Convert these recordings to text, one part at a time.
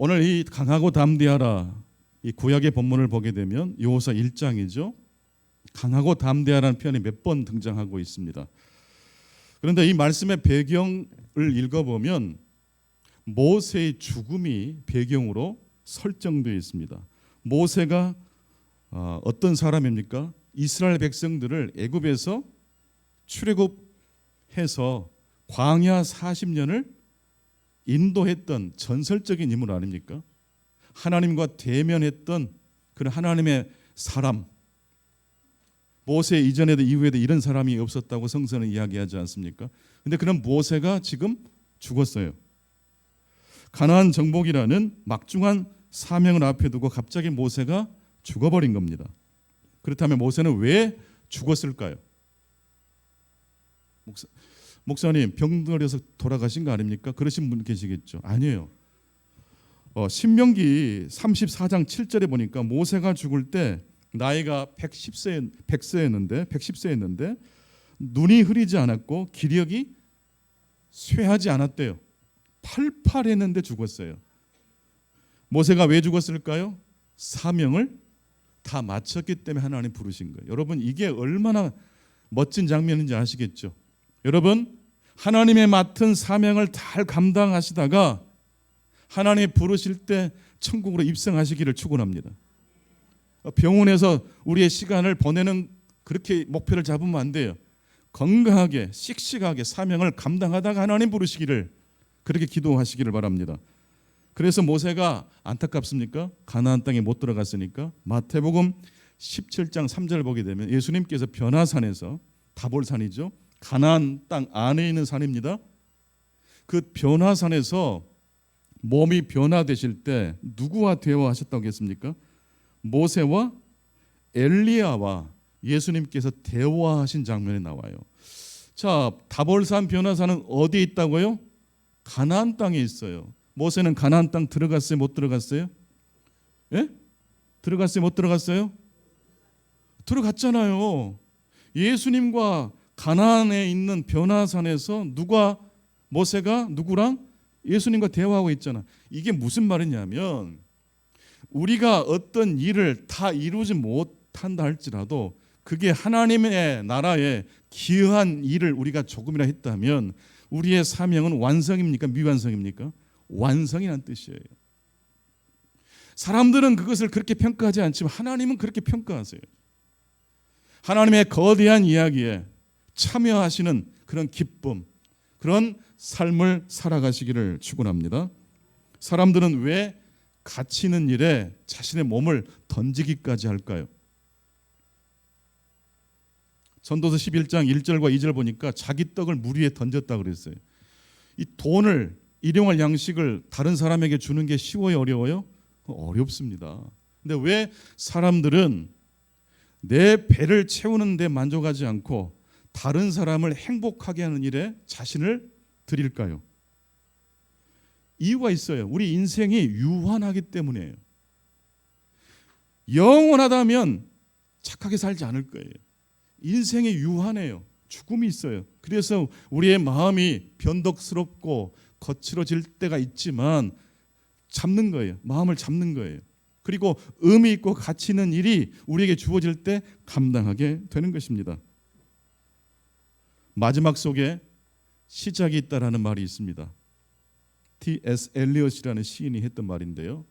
오늘 이 강하고 담대하라 이 구약의 본문을 보게 되면 요호서 1장이죠. 강하고 담대하라는 표현이 몇 번 등장하고 있습니다. 그런데 이 말씀의 배경을 읽어보면 모세의 죽음이 배경으로 설정되어 있습니다. 모세가 어, 어떤 사람입니까? 이스라엘 백성들을 애굽에서 출애굽해서 광야 40년을 인도했던 전설적인 인물 아닙니까? 하나님과 대면했던 그런 하나님의 사람. 모세 이전에도 이후에도 이런 사람이 없었다고 성서는 이야기하지 않습니까? 근데 그런 모세가 지금 죽었어요. 가나안 정복이라는 막중한 사명을 앞에 두고 갑자기 모세가 죽어버린 겁니다. 그렇다면 모세는 왜 죽었을까요? 목사, 목사님 병들어서 돌아가신 거 아닙니까? 그러신 분 계시겠죠. 아니에요. 어, 신명기 34장 7절에 보니까 모세가 죽을 때 나이가 110세 100세였는데 110세였는데 눈이 흐리지 않았고 기력이 쇠하지 않았대요. 팔팔했는데 죽었어요. 모세가 왜 죽었을까요? 사명을 다 마쳤기 때문에 하나님 부르신 거예요. 여러분 이게 얼마나 멋진 장면인지 아시겠죠? 여러분 하나님의 맡은 사명을 잘 감당하시다가 하나님 부르실 때 천국으로 입성하시기를 축원합니다. 병원에서 우리의 시간을 보내는 그렇게 목표를 잡으면 안 돼요. 건강하게 씩씩하게 사명을 감당하다가 하나님 부르시기를 그렇게 기도하시기를 바랍니다. 그래서 모세가 안타깝습니까? 가나안 땅에 못 들어갔으니까 마태복음 17장 3절 보게 되면 예수님께서 변화산에서 다볼산이죠. 가나안 땅 안에 있는 산입니다. 그 변화산에서 몸이 변화되실 때 누구와 대화하셨다고 했습니까? 모세와 엘리야와 예수님께서 대화하신 장면이 나와요. 자, 다볼산 변화산은 어디에 있다고요? 가나안 땅에 있어요. 모세는 가나안 땅 들어갔어요? 못 들어갔어요? 예? 들어갔어요? 못 들어갔어요? 들어갔잖아요. 예수님과 가나안에 있는 변화산에서 누가 모세가 누구랑 예수님과 대화하고 있잖아. 이게 무슨 말이냐면 우리가 어떤 일을 다 이루지 못한다 할지라도 그게 하나님의 나라에 기여한 일을 우리가 조금이라 했다면 우리의 사명은 완성입니까? 미완성입니까? 완성이라는 뜻이에요. 사람들은 그것을 그렇게 평가하지 않지만 하나님은 그렇게 평가하세요. 하나님의 거대한 이야기에 참여하시는 그런 기쁨, 그런 삶을 살아가시기를 축원합니다. 사람들은 왜 있는 일에 자신의 몸을 던지기까지 할까요? 전도서 11장 1절과 2절 보니까 자기 떡을 물 위에 던졌다 그랬어요. 이 돈을 일용할 양식을 다른 사람에게 주는 게 쉬워요, 어려워요? 어렵습니다. 근데 왜 사람들은 내 배를 채우는 데 만족하지 않고 다른 사람을 행복하게 하는 일에 자신을 드릴까요? 이유가 있어요. 우리 인생이 유한하기 때문이에요. 영원하다면 착하게 살지 않을 거예요. 인생이 유한해요. 죽음이 있어요. 그래서 우리의 마음이 변덕스럽고 거칠어질 때가 있지만 잡는 거예요. 마음을 잡는 거예요. 그리고 의미 있고 가치 있는 일이 우리에게 주어질 때 감당하게 되는 것입니다. 마지막 속에 시작이 있다라는 말이 있습니다. T.S. 엘리엇이라는 시인이 했던 말인데요.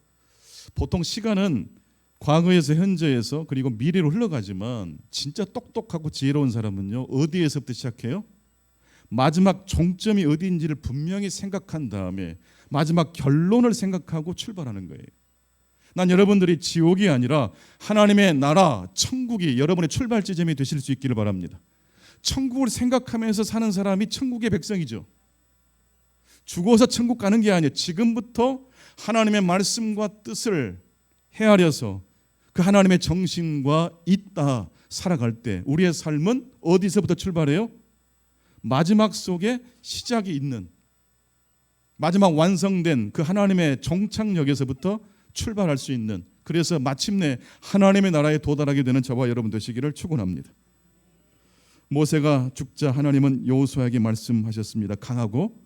보통 시간은 과거에서 현재에서 그리고 미래로 흘러가지만 진짜 똑똑하고 지혜로운 사람은요 어디에서부터 시작해요? 마지막 종점이 어디인지를 분명히 생각한 다음에 마지막 결론을 생각하고 출발하는 거예요. 난 여러분들이 지옥이 아니라 하나님의 나라 천국이 여러분의 출발 지점이 되실 수 있기를 바랍니다. 천국을 생각하면서 사는 사람이 천국의 백성이죠. 죽어서 천국 가는 게 아니에요. 지금부터 하나님의 말씀과 뜻을 헤아려서 그 하나님의 정신과 있다 살아갈 때 우리의 삶은 어디서부터 출발해요? 마지막 속에 시작이 있는 마지막 완성된 그 하나님의 종착역에서부터 출발할 수 있는 그래서 마침내 하나님의 나라에 도달하게 되는 저와 여러분 되시기를 축원합니다. 모세가 죽자 하나님은 여호수아에게 말씀하셨습니다. 강하고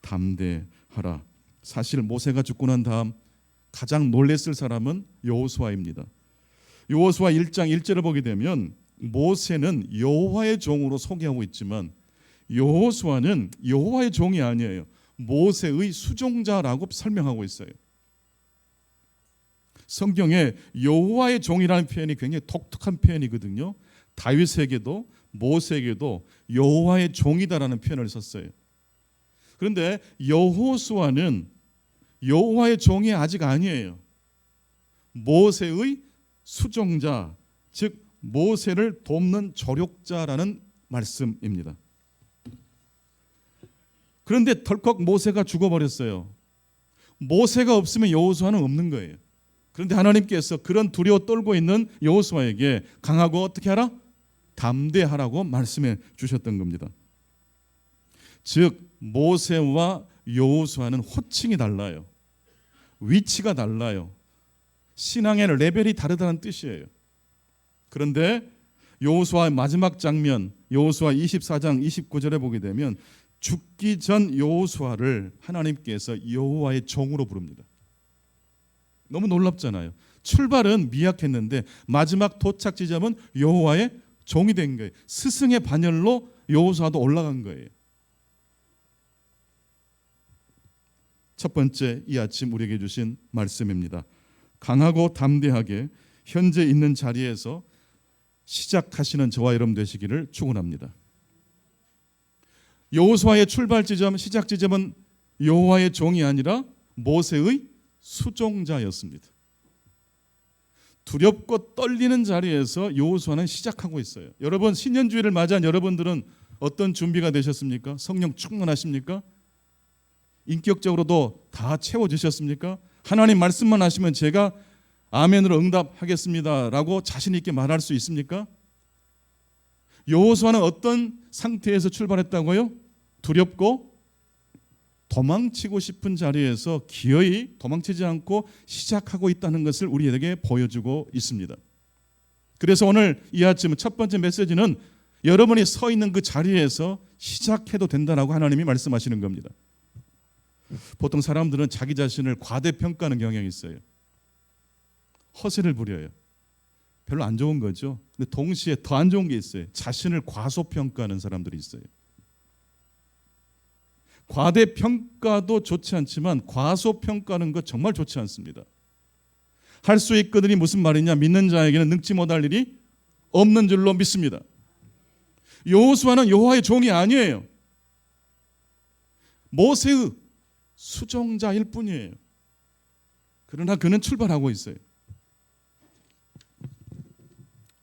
담대하라. 사실 모세가 죽고 난 다음 가장 놀랬을 사람은 여호수아입니다. 여호수아 1장 1절을 보게 되면 모세는 여호와의 종으로 소개하고 있지만 여호수아는 여호와의 종이 아니에요. 모세의 수종자라고 설명하고 있어요. 성경에 여호와의 종이라는 표현이 굉장히 독특한 표현이거든요. 다윗에게도 모세에게도 여호와의 종이다라는 표현을 썼어요. 그런데 여호수아는 여호와의 종이 아직 아니에요. 모세의 수종자, 즉 모세를 돕는 조력자라는 말씀입니다. 그런데 덜컥 모세가 죽어버렸어요. 모세가 없으면 여호수아는 없는 거예요. 그런데 하나님께서 그런 두려워 떨고 있는 여호수아에게 강하고 어떻게 하라? 담대하라고 말씀해 주셨던 겁니다. 즉 모세와 여호수아는 호칭이 달라요. 위치가 달라요. 신앙의 레벨이 다르다는 뜻이에요. 그런데 여호수아의 마지막 장면 여호수아 24장 29절에 보게 되면 죽기 전 여호수아를 하나님께서 여호와의 종으로 부릅니다. 너무 놀랍잖아요. 출발은 미약했는데 마지막 도착 지점은 여호와의 종이 된 거예요. 스승의 반열로 여호수아도 올라간 거예요. 첫 번째 이 아침 우리에게 주신 말씀입니다. 강하고 담대하게 현재 있는 자리에서 시작하시는 저와 여러분 되시기를 축원합니다. 여호수아의 출발 지점, 시작 지점은 여호와의 종이 아니라 모세의 수종자였습니다. 두렵고 떨리는 자리에서 여호수아는 시작하고 있어요. 여러분 신년주일을 맞이한 여러분들은 어떤 준비가 되셨습니까? 성령 충만하십니까? 인격적으로도 다 채워지셨습니까? 하나님 말씀만 하시면 제가 아멘으로 응답하겠습니다라고 자신 있게 말할 수 있습니까? 여호수아는 어떤 상태에서 출발했다고요? 두렵고 도망치고 싶은 자리에서 기어이 도망치지 않고 시작하고 있다는 것을 우리에게 보여주고 있습니다. 그래서 오늘 이 아침 첫 번째 메시지는 여러분이 서 있는 그 자리에서 시작해도 된다라고 하나님이 말씀하시는 겁니다. 보통 사람들은 자기 자신을 과대평가하는 경향이 있어요. 허세를 부려요. 별로 안 좋은 거죠. 근데 동시에 더 안 좋은 게 있어요. 자신을 과소평가하는 사람들이 있어요. 과대평가도 좋지 않지만 과소평가하는 것 정말 좋지 않습니다. 할 수 있거든이 무슨 말이냐? 믿는 자에게는 능지 못할 일이 없는 줄로 믿습니다. 여호수아는 여호와의 종이 아니에요. 모세의 수종자일 뿐이에요. 그러나 그는 출발하고 있어요.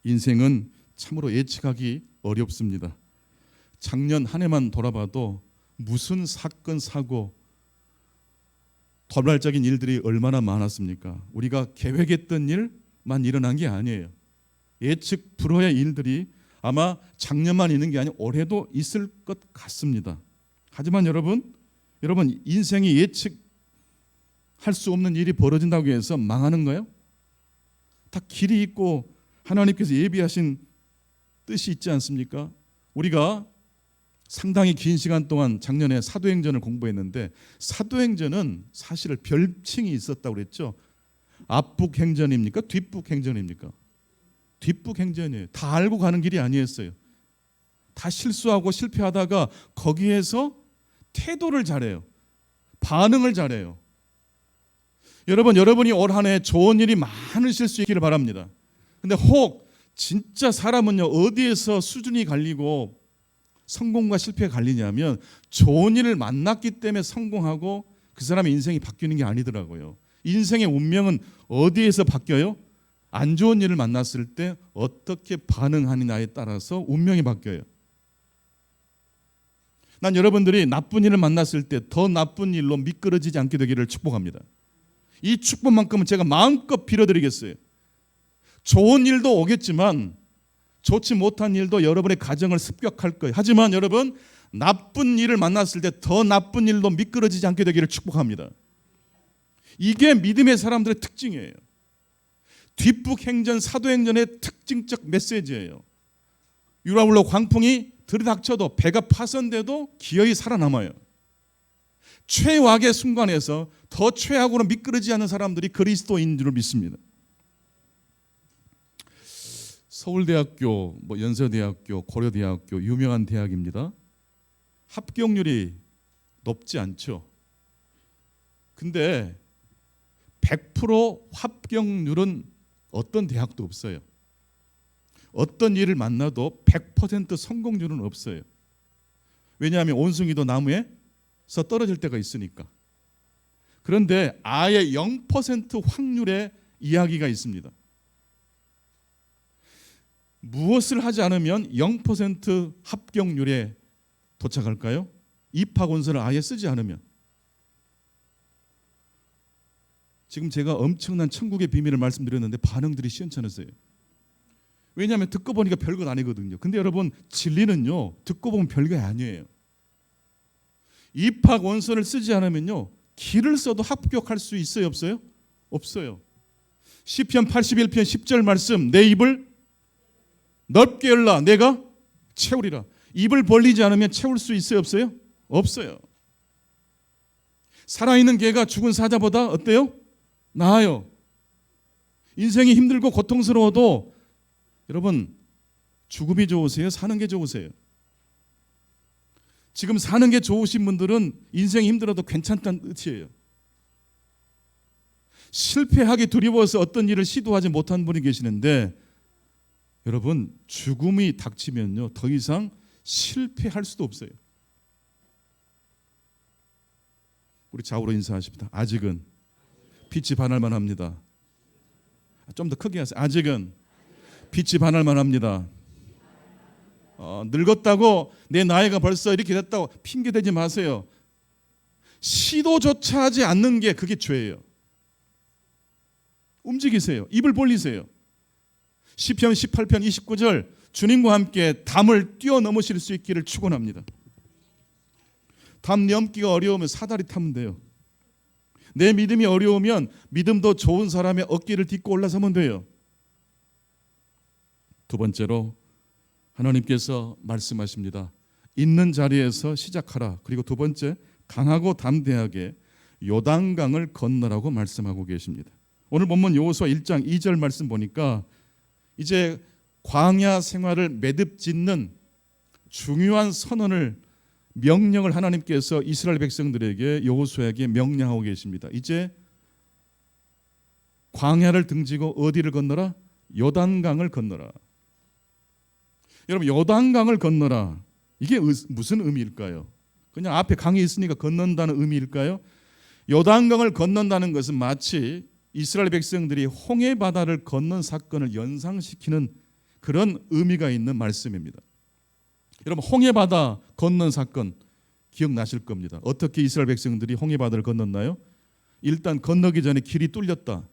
인생은 참으로 예측하기 어렵습니다. 작년 한 해만 돌아봐도 무슨 사건 사고 돌발적인 일들이 얼마나 많았습니까? 우리가 계획했던 일만 일어난 게 아니에요. 예측 불허의 일들이 아마 작년만 있는 게 아니고 올해도 있을 것 같습니다. 하지만 여러분, 여러분 인생이 예측할 수 없는 일이 벌어진다고 해서 망하는 거예요? 다 길이 있고 하나님께서 예비하신 뜻이 있지 않습니까? 우리가 상당히 긴 시간 동안 작년에 사도행전을 공부했는데 사도행전은 사실 별칭이 있었다고 그랬죠. 앞북 행전입니까? 뒷북 행전입니까? 뒷북 행전이에요. 다 알고 가는 길이 아니었어요. 다 실수하고 실패하다가 거기에서 태도를 잘해요. 반응을 잘해요. 여러분, 여러분이 올 한 해 좋은 일이 많으실 수 있기를 바랍니다. 근데 혹 진짜 사람은요 어디에서 수준이 갈리고 성공과 실패가 갈리냐면 좋은 일을 만났기 때문에 성공하고 그 사람의 인생이 바뀌는 게 아니더라고요. 인생의 운명은 어디에서 바뀌어요? 안 좋은 일을 만났을 때 어떻게 반응하느냐에 따라서 운명이 바뀌어요. 난 여러분들이 나쁜 일을 만났을 때 더 나쁜 일로 미끄러지지 않게 되기를 축복합니다. 이 축복만큼은 제가 마음껏 빌어드리겠어요. 좋은 일도 오겠지만 좋지 못한 일도 여러분의 가정을 습격할 거예요. 하지만 여러분 나쁜 일을 만났을 때 더 나쁜 일로 미끄러지지 않게 되기를 축복합니다. 이게 믿음의 사람들의 특징이에요. 뒷북 행전 사도행전의 특징적 메시지예요. 유라울로 광풍이 들이닥쳐도 배가 파손돼도 기어이 살아남아요. 최악의 순간에서 더 최악으로 미끄러지 않는 사람들이 그리스도인 줄 믿습니다. 서울대학교, 뭐 연세대학교, 고려대학교 유명한 대학입니다. 합격률이 높지 않죠. 근데 100% 합격률은 어떤 대학도 없어요. 어떤 일을 만나도 100% 성공률은 없어요. 왜냐하면 온숭이도 나무에서 떨어질 때가 있으니까. 그런데 아예 0% 확률의 이야기가 있습니다. 무엇을 하지 않으면 0% 합격률에 도착할까요? 입학 원서를 아예 쓰지 않으면. 지금 제가 엄청난 천국의 비밀을 말씀드렸는데 반응들이 시원찮으세요. 왜냐하면 듣고 보니까 별것 아니거든요. 근데 여러분 진리는요 듣고 보면 별게 아니에요. 입학 원서를 쓰지 않으면요 길을 써도 합격할 수 있어요 없어요? 없어요. 시편 81편 10절 말씀 내 입을 넓게 열라 내가 채우리라. 입을 벌리지 않으면 채울 수 있어요 없어요? 없어요. 살아있는 개가 죽은 사자보다 어때요? 나아요. 인생이 힘들고 고통스러워도 여러분 죽음이 좋으세요? 사는 게 좋으세요? 지금 사는 게 좋으신 분들은 인생이 힘들어도 괜찮다는 뜻이에요. 실패하기 두려워서 어떤 일을 시도하지 못한 분이 계시는데 여러분 죽음이 닥치면요 더 이상 실패할 수도 없어요. 우리 좌우로 인사하십니다. 아직은 빛이 반할만 합니다. 좀 더 크게 하세요. 아직은 빛이 반할만 합니다. 어, 늙었다고 내 나이가 벌써 이렇게 됐다고 핑계 대지 마세요. 시도조차 하지 않는 게 그게 죄예요. 움직이세요. 입을 벌리세요. 시편 18편 29절 주님과 함께 담을 뛰어넘으실 수 있기를 축원합니다. 담 넘기가 어려우면 사다리 타면 돼요. 내 믿음이 어려우면 믿음도 좋은 사람의 어깨를 딛고 올라서면 돼요. 두 번째로 하나님께서 말씀하십니다. 있는 자리에서 시작하라. 그리고 두 번째 강하고 담대하게 요단강을 건너라고 말씀하고 계십니다. 오늘 본문 여호수아 1장 2절 말씀 보니까 이제 광야 생활을 매듭 짓는 중요한 선언을 명령을 하나님께서 이스라엘 백성들에게 여호수아에게 명령하고 계십니다. 이제 광야를 등지고 어디를 건너라? 요단강을 건너라. 여러분 요단강을 건너라. 이게 무슨 의미일까요? 그냥 앞에 강이 있으니까 건넌다는 의미일까요? 요단강을 건넌다는 것은 마치 이스라엘 백성들이 홍해 바다를 건넌 사건을 연상시키는 그런 의미가 있는 말씀입니다. 여러분 홍해 바다 건넌 사건 기억나실 겁니다. 어떻게 이스라엘 백성들이 홍해 바다를 건넜나요? 일단 건너기 전에 길이 뚫렸다.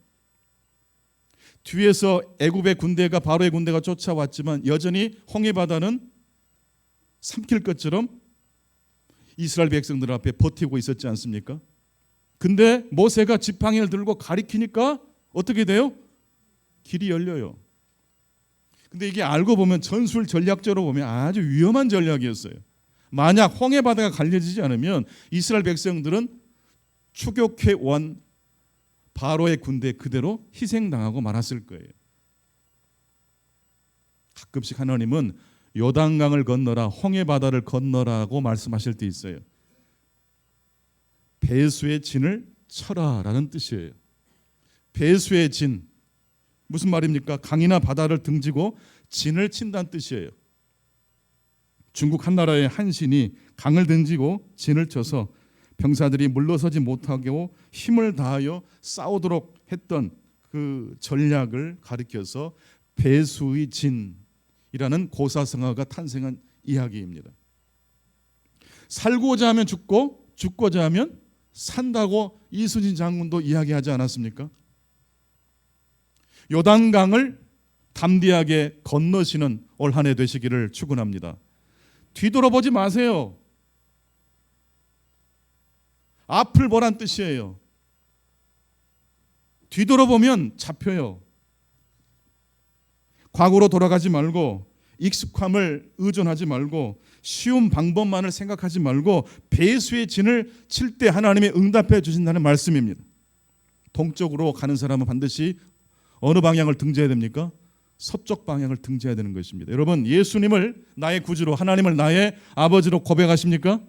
뒤에서 애굽의 군대가 바로의 군대가 쫓아왔지만 여전히 홍해 바다는 삼킬 것처럼 이스라엘 백성들 앞에 버티고 있었지 않습니까? 근데 모세가 지팡이를 들고 가리키니까 어떻게 돼요? 길이 열려요. 근데 이게 알고 보면 전술 전략적으로 보면 아주 위험한 전략이었어요. 만약 홍해 바다가 갈려지지 않으면 이스라엘 백성들은 추격해 온 바로의 군대 그대로 희생당하고 말았을 거예요. 가끔씩 하나님은 요단강을 건너라 홍해 바다를 건너라고 말씀하실 때 있어요. 배수의 진을 쳐라라는 뜻이에요. 배수의 진 무슨 말입니까? 강이나 바다를 등지고 진을 친다는 뜻이에요. 중국 한 나라의 한 신이 강을 등지고 진을 쳐서 병사들이 물러서지 못하게 힘을 다하여 싸우도록 했던 그 전략을 가리켜서 배수의 진이라는 고사성어가 탄생한 이야기입니다. 살고자 하면 죽고 죽고자 하면 산다고 이순신 장군도 이야기하지 않았습니까? 요단강을 담대하게 건너시는 올 한 해 되시기를 축원합니다. 뒤돌아보지 마세요. 앞을 보란 뜻이에요. 뒤돌아보면 잡혀요. 과거로 돌아가지 말고 익숙함을 의존하지 말고 쉬운 방법만을 생각하지 말고 배수의 진을 칠 때 하나님이 응답해 주신다는 말씀입니다. 동쪽으로 가는 사람은 반드시 어느 방향을 등져야 됩니까? 서쪽 방향을 등져야 되는 것입니다. 여러분 예수님을 나의 구주로 하나님을 나의 아버지로 고백하십니까?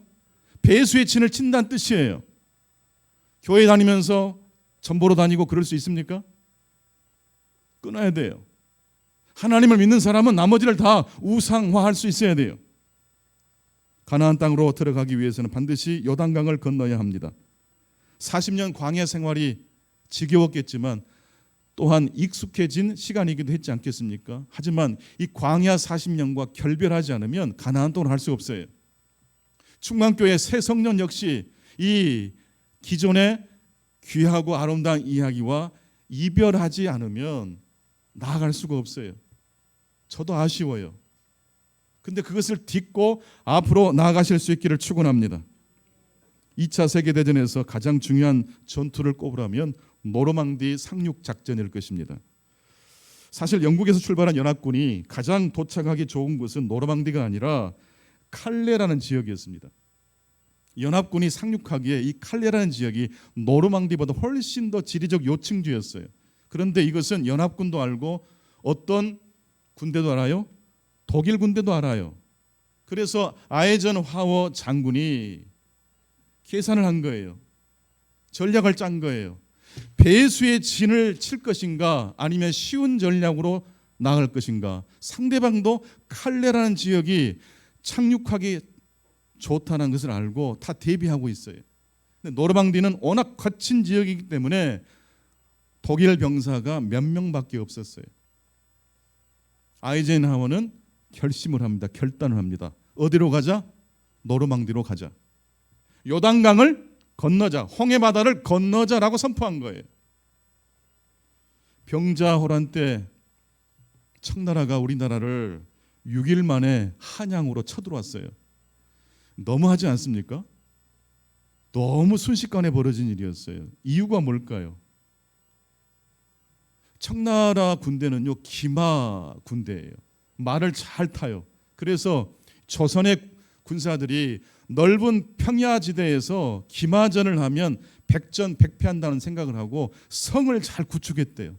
배수의 진을 친다는 뜻이에요. 교회 다니면서 전보로 다니고 그럴 수 있습니까? 끊어야 돼요. 하나님을 믿는 사람은 나머지를 다 우상화할 수 있어야 돼요. 가나안 땅으로 들어가기 위해서는 반드시 요단강을 건너야 합니다. 40년 광야 생활이 지겨웠겠지만 또한 익숙해진 시간이기도 했지 않겠습니까? 하지만 이 광야 40년과 결별하지 않으면 가나안 땅을 할수 없어요. 충만교회 새 성년 역시 이 기존의 귀하고 아름다운 이야기와 이별하지 않으면 나아갈 수가 없어요. 저도 아쉬워요. 근데 그것을 딛고 앞으로 나아가실 수 있기를 축원합니다. 2차 세계 대전에서 가장 중요한 전투를 꼽으라면 노르망디 상륙 작전일 것입니다. 사실 영국에서 출발한 연합군이 가장 도착하기 좋은 곳은 노르망디가 아니라 칼레라는 지역이었습니다. 연합군이 상륙하기에 이 칼레라는 지역이 노르망디보다 훨씬 더 지리적 요층지였어요. 그런데 이것은 연합군도 알고 어떤 군대도 알아요? 독일 군대도 알아요. 그래서 아에전 화워 장군이 계산을 한 거예요. 전략을 짠 거예요. 배수의 진을 칠 것인가 아니면 쉬운 전략으로 나갈 것인가. 상대방도 칼레라는 지역이 착륙하기 좋다는 것을 알고 다 대비하고 있어요. 근데 노르망디는 워낙 거친 지역이기 때문에 독일 병사가 몇 명밖에 없었어요. 아이젠하워는 결심을 합니다. 결단을 합니다. 어디로 가자? 노르망디로 가자. 요단강을 건너자. 홍해 바다를 건너자라고 선포한 거예요. 병자호란 때 청나라가 우리나라를 6일 만에 한양으로 쳐들어왔어요. 너무하지 않습니까? 너무 순식간에 벌어진 일이었어요. 이유가 뭘까요? 청나라 군대는요 기마 군대예요. 말을 잘 타요. 그래서 조선의 군사들이 넓은 평야 지대에서 기마전을 하면 백전 백패한다는 생각을 하고 성을 잘 구축했대요.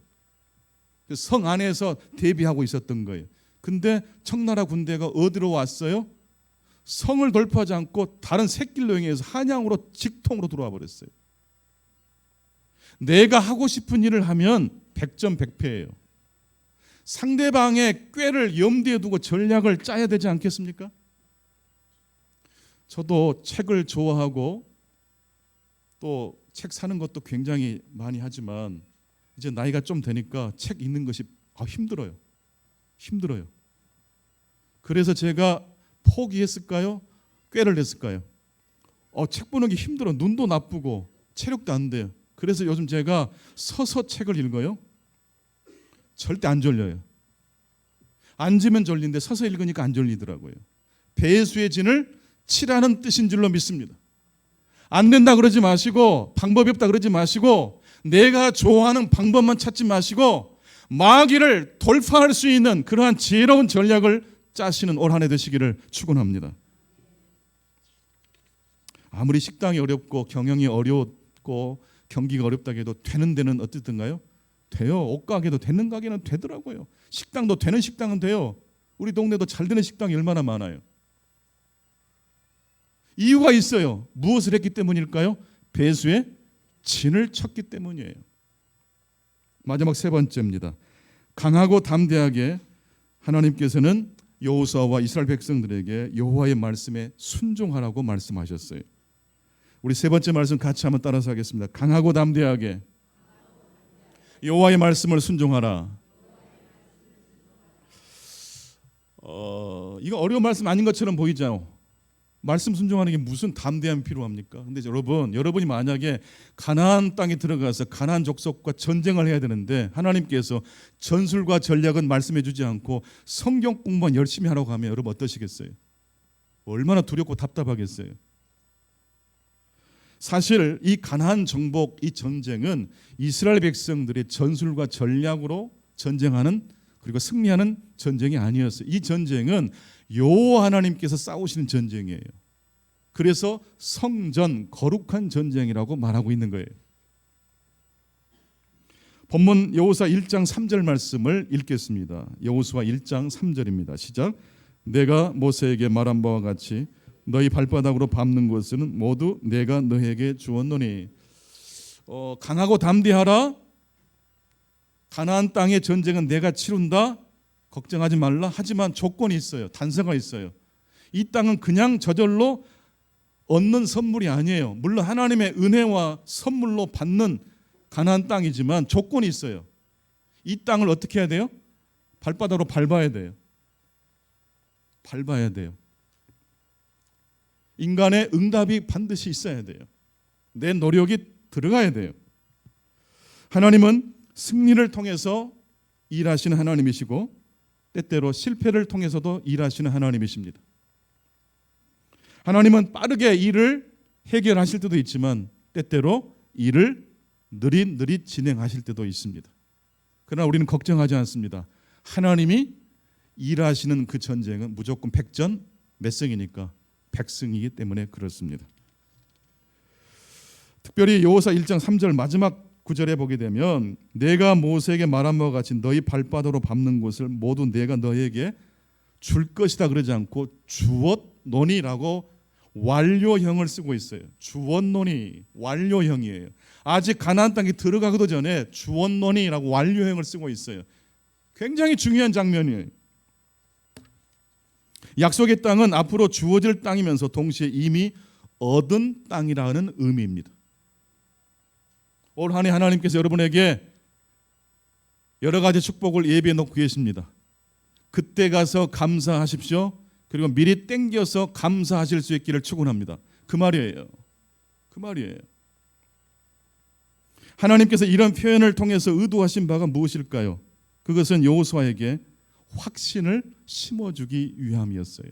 그성 안에서 대비하고 있었던 거예요. 근데 청나라 군대가 어디로 왔어요? 성을 돌파하지 않고 다른 새길로 행해서 한양으로 직통으로 들어와 버렸어요. 내가 하고 싶은 일을 하면 백전백패예요. 상대방의 꾀를 염두에 두고 전략을 짜야 되지 않겠습니까? 저도 책을 좋아하고 또 책 사는 것도 굉장히 많이 하지만 이제 나이가 좀 되니까 책 읽는 것이 아, 힘들어요. 힘들어요. 그래서 제가 포기했을까요? 꾀를 냈을까요? 어, 책 보는 게 힘들어. 눈도 나쁘고 체력도 안 돼요. 그래서 요즘 제가 서서 책을 읽어요. 절대 안 졸려요. 앉으면 졸린데 서서 읽으니까 안 졸리더라고요. 배수의 진을 치라는 뜻인 줄로 믿습니다. 안 된다 그러지 마시고 방법이 없다 그러지 마시고 내가 좋아하는 방법만 찾지 마시고 마귀를 돌파할 수 있는 그러한 지혜로운 전략을 짜시는 올 한해 되시기를 축원합니다. 아무리 식당이 어렵고 경영이 어렵고 경기가 어렵다고 해도 되는 데는 어떻든가요? 돼요. 옷가게도 되는 가게는 되더라고요. 식당도 되는 식당은 돼요. 우리 동네도 잘 되는 식당이 얼마나 많아요. 이유가 있어요. 무엇을 했기 때문일까요? 배수의 진을 쳤기 때문이에요. 마지막 세 번째입니다. 강하고 담대하게 하나님께서는 여호수아와 이스라엘 백성들에게 여호와의 말씀에 순종하라고 말씀하셨어요. 우리 세 번째 말씀 같이 한번 따라서 하겠습니다. 강하고 담대하게 여호와의 말씀을 순종하라. 어, 이거 어려운 말씀 아닌 것처럼 보이죠. 말씀 순종하는 게 무슨 담대함이 필요합니까? 근데 여러분, 여러분이 만약에 가나안 땅에 들어가서 가나안 족속과 전쟁을 해야 되는데 하나님께서 전술과 전략은 말씀해 주지 않고 성경 공부만 열심히 하라고 하면 여러분 어떠시겠어요? 얼마나 두렵고 답답하겠어요? 사실 이 가나안 정복 이 전쟁은 이스라엘 백성들의 전술과 전략으로 전쟁하는 그리고 승리하는 전쟁이 아니었어요. 이 전쟁은 여호와 하나님께서 싸우시는 전쟁이에요. 그래서 성전 거룩한 전쟁이라고 말하고 있는 거예요. 본문 여호수아 1장 3절 말씀을 읽겠습니다. 여호수아 1장 3절입니다. 시작. 내가 모세에게 말한 바와 같이 너희 발바닥으로 밟는 것은 모두 내가 너에게 주었노니 어, 강하고 담대하라. 가나안 땅의 전쟁은 내가 치룬다. 걱정하지 말라. 하지만 조건이 있어요. 단서가 있어요. 이 땅은 그냥 저절로 얻는 선물이 아니에요. 물론 하나님의 은혜와 선물로 받는 가나안 땅이지만 조건이 있어요. 이 땅을 어떻게 해야 돼요? 발바닥으로 밟아야 돼요. 밟아야 돼요. 인간의 응답이 반드시 있어야 돼요. 내 노력이 들어가야 돼요. 하나님은 승리를 통해서 일하시는 하나님이시고 때때로 실패를 통해서도 일하시는 하나님이십니다. 하나님은 빠르게 일을 해결하실 때도 있지만 때때로 일을 느릿느릿 진행하실 때도 있습니다. 그러나 우리는 걱정하지 않습니다. 하나님이 일하시는 그 전쟁은 무조건 백전 몇 승이니까 백승이기 때문에 그렇습니다. 특별히 여호사 1장 3절 마지막 구절에 보게 되면 내가 모세에게 말한 바와 같이 너희 발바닥으로 밟는 곳을 모두 내가 너에게 줄 것이다 그러지 않고 주었노니라고 완료형을 쓰고 있어요. 주었노니 완료형이에요. 아직 가나안 땅에 들어가기도 전에 주었노니라고 완료형을 쓰고 있어요. 굉장히 중요한 장면이에요. 약속의 땅은 앞으로 주어질 땅이면서 동시에 이미 얻은 땅이라는 의미입니다. 올 한해 하나님께서 여러분에게 여러 가지 축복을 예비해 놓고 계십니다. 그때 가서 감사하십시오. 그리고 미리 땡겨서 감사하실 수 있기를 축원합니다. 그 말이에요. 그 말이에요. 하나님께서 이런 표현을 통해서 의도하신 바가 무엇일까요? 그것은 여호수아에게 확신을 심어주기 위함이었어요.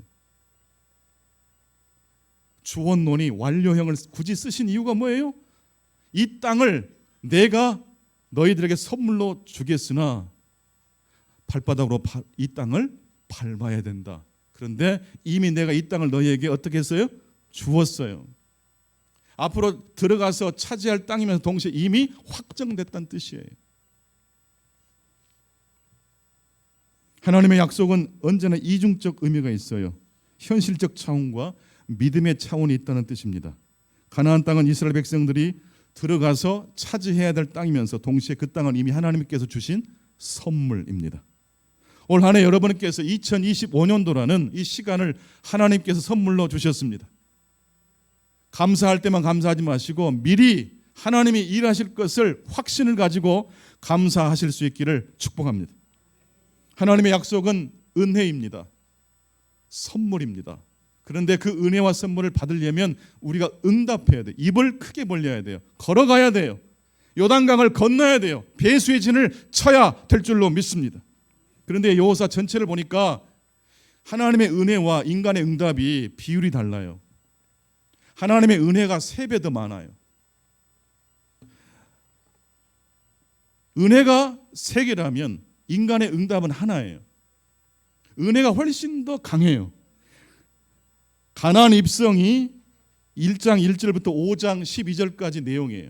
주원론이 완료형을 굳이 쓰신 이유가 뭐예요? 이 땅을 내가 너희들에게 선물로 주겠으나 발바닥으로 이 땅을 밟아야 된다. 그런데 이미 내가 이 땅을 너희에게 어떻게 했어요? 주었어요. 앞으로 들어가서 차지할 땅이면서 동시에 이미 확정됐다는 뜻이에요. 하나님의 약속은 언제나 이중적 의미가 있어요. 현실적 차원과 믿음의 차원이 있다는 뜻입니다. 가나안 땅은 이스라엘 백성들이 들어가서 차지해야 될 땅이면서 동시에 그 땅은 이미 하나님께서 주신 선물입니다. 올 한해 여러분께서 2025년도라는 이 시간을 하나님께서 선물로 주셨습니다. 감사할 때만 감사하지 마시고 미리 하나님이 일하실 것을 확신을 가지고 감사하실 수 있기를 축복합니다. 하나님의 약속은 은혜입니다. 선물입니다. 그런데 그 은혜와 선물을 받으려면 우리가 응답해야 돼요. 입을 크게 벌려야 돼요. 걸어가야 돼요. 요단강을 건너야 돼요. 배수의 진을 쳐야 될 줄로 믿습니다. 그런데 여호사 전체를 보니까 하나님의 은혜와 인간의 응답이 비율이 달라요. 하나님의 은혜가 세 배 더 많아요. 은혜가 세 개라면 인간의 응답은 하나예요. 은혜가 훨씬 더 강해요. 가나안 입성이 1장 1절부터 5장 12절까지 내용이에요.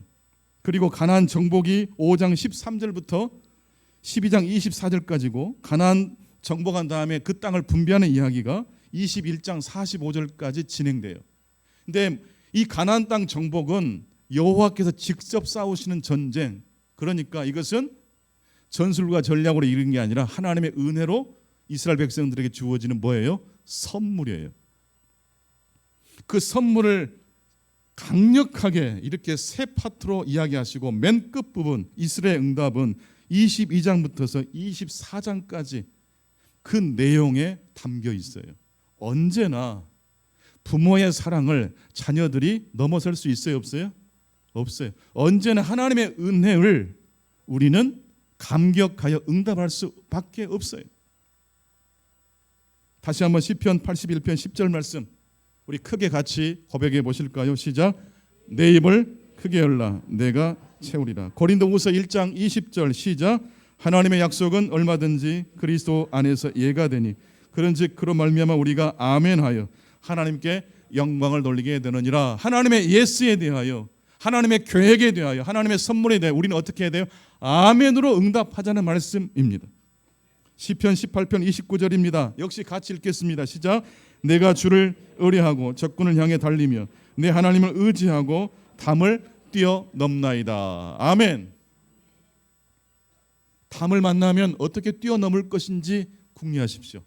그리고 가나안 정복이 5장 13절부터 12장 24절까지고 가나안 정복한 다음에 그 땅을 분배하는 이야기가 21장 45절까지 진행돼요. 근데 이 가나안 땅 정복은 여호와께서 직접 싸우시는 전쟁. 그러니까 이것은 전술과 전략으로 이룬 게 아니라 하나님의 은혜로 이스라엘 백성들에게 주어지는 뭐예요? 선물이에요. 그 선물을 강력하게 이렇게 세 파트로 이야기하시고 맨 끝부분 이스라엘 응답은 22장부터서 24장까지 그 내용에 담겨 있어요. 언제나 부모의 사랑을 자녀들이 넘어설 수 있어요, 없어요? 없어요. 언제나 하나님의 은혜를 우리는 감격하여 응답할 수밖에 없어요. 다시 한번 시편 81편 10절 말씀 우리 크게 같이 고백해 보실까요? 시작. 내 입을 크게 열라 내가 채우리라. 고린도후서 1장 20절 시작. 하나님의 약속은 얼마든지 그리스도 안에서 예가 되니 그런즉 그로 말미암아 우리가 아멘하여 하나님께 영광을 돌리게 되느니라 하나님의 예스에 대하여 하나님의 계획에 대하여 하나님의 선물에 대하여 우리는 어떻게 해야 돼요? 아멘으로 응답하자는 말씀입니다. 시편 18편 29절입니다. 역시 같이 읽겠습니다. 시작. 내가 주를 의뢰하고 적군을 향해 달리며 내 하나님을 의지하고 담을 뛰어넘나이다. 아멘. 담을 만나면 어떻게 뛰어넘을 것인지 궁리하십시오.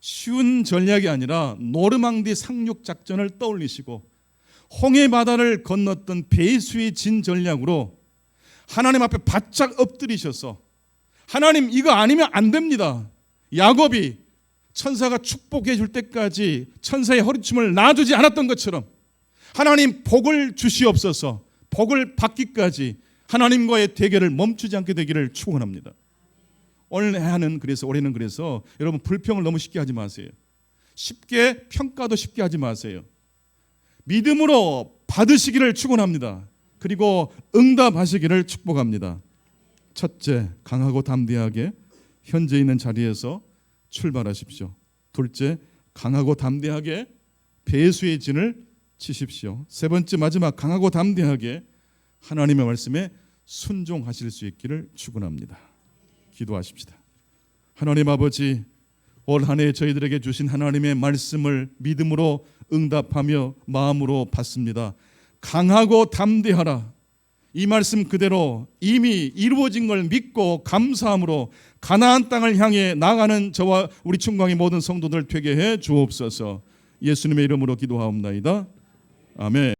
쉬운 전략이 아니라 노르망디 상륙 작전을 떠올리시고 홍해 바다를 건넜던 배수의 진 전략으로 하나님 앞에 바짝 엎드리셔서 하나님 이거 아니면 안 됩니다. 야곱이 천사가 축복해 줄 때까지 천사의 허리춤을 놔주지 않았던 것처럼 하나님 복을 주시옵소서 복을 받기까지 하나님과의 대결을 멈추지 않게 되기를 축원합니다. 오늘 해는 그래서 올해는 그래서 여러분 불평을 너무 쉽게 하지 마세요. 쉽게 평가도 쉽게 하지 마세요. 믿음으로 받으시기를 축원합니다. 그리고 응답하시기를 축복합니다. 첫째, 강하고 담대하게 현재 있는 자리에서 출발하십시오. 둘째, 강하고 담대하게 배수의 진을 치십시오. 세 번째 마지막 강하고 담대하게 하나님의 말씀에 순종하실 수 있기를 축원합니다. 기도하십시다. 하나님 아버지 올 한해 저희들에게 주신 하나님의 말씀을 믿음으로 응답하며 마음으로 받습니다. 강하고 담대하라. 이 말씀 그대로 이미 이루어진 걸 믿고 감사함으로 가나안 땅을 향해 나가는 저와 우리 충광의 모든 성도들 되게 해 주옵소서. 예수님의 이름으로 기도하옵나이다. 아멘.